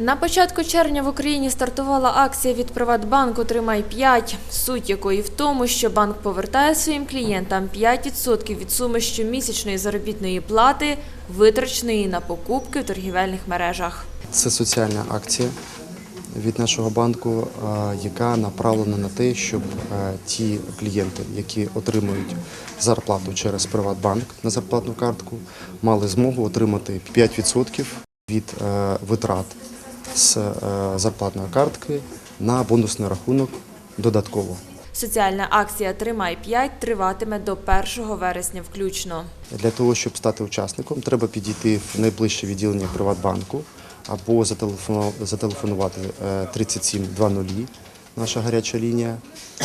На початку червня в Україні стартувала акція від Приватбанку «Тримай 5», суть якої в тому, що банк повертає своїм клієнтам 5% від суми щомісячної заробітної плати, витраченої на покупки в торгівельних мережах. Це соціальна акція від нашого банку, е, яка направлена на те, щоб е, ті клієнти, які отримують зарплату через Приватбанк на зарплатну картку, мали змогу отримати 5% від е, витрат з е, зарплатної картки на бонусний рахунок додатково. Соціальна акція «Тримай 5» триватиме до 1 вересня включно. Для того, щоб стати учасником, треба підійти в найближче відділення Приватбанку або зателефону- зателефонувати е, 3720, наша гаряча лінія,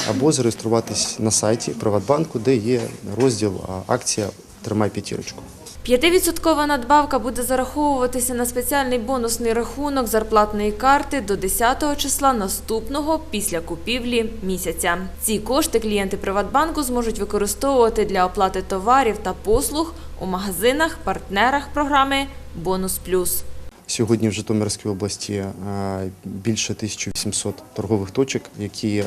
або зареєструватись на сайті Приватбанку, де є розділ акція Тримай п'ятірочку. П'ятивідсоткова надбавка буде зараховуватися на спеціальний бонусний рахунок зарплатної карти до 10 числа наступного після купівлі місяця. Ці кошти клієнти Приватбанку зможуть використовувати для оплати товарів та послуг у магазинах, партнерах програми Бонус Плюс. Сьогодні в Житомирській області е, більше 1800 торгових точок, які е,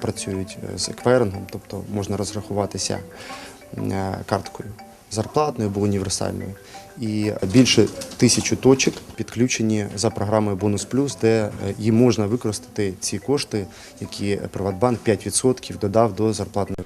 працюють з еквайрингом, тобто можна розрахуватися е, карткою зарплатною або універсальною. І більше тисячі точок підключені за програмою Бонус Плюс, де е, їм можна використати ці кошти, які Приватбанк 5% додав до зарплатної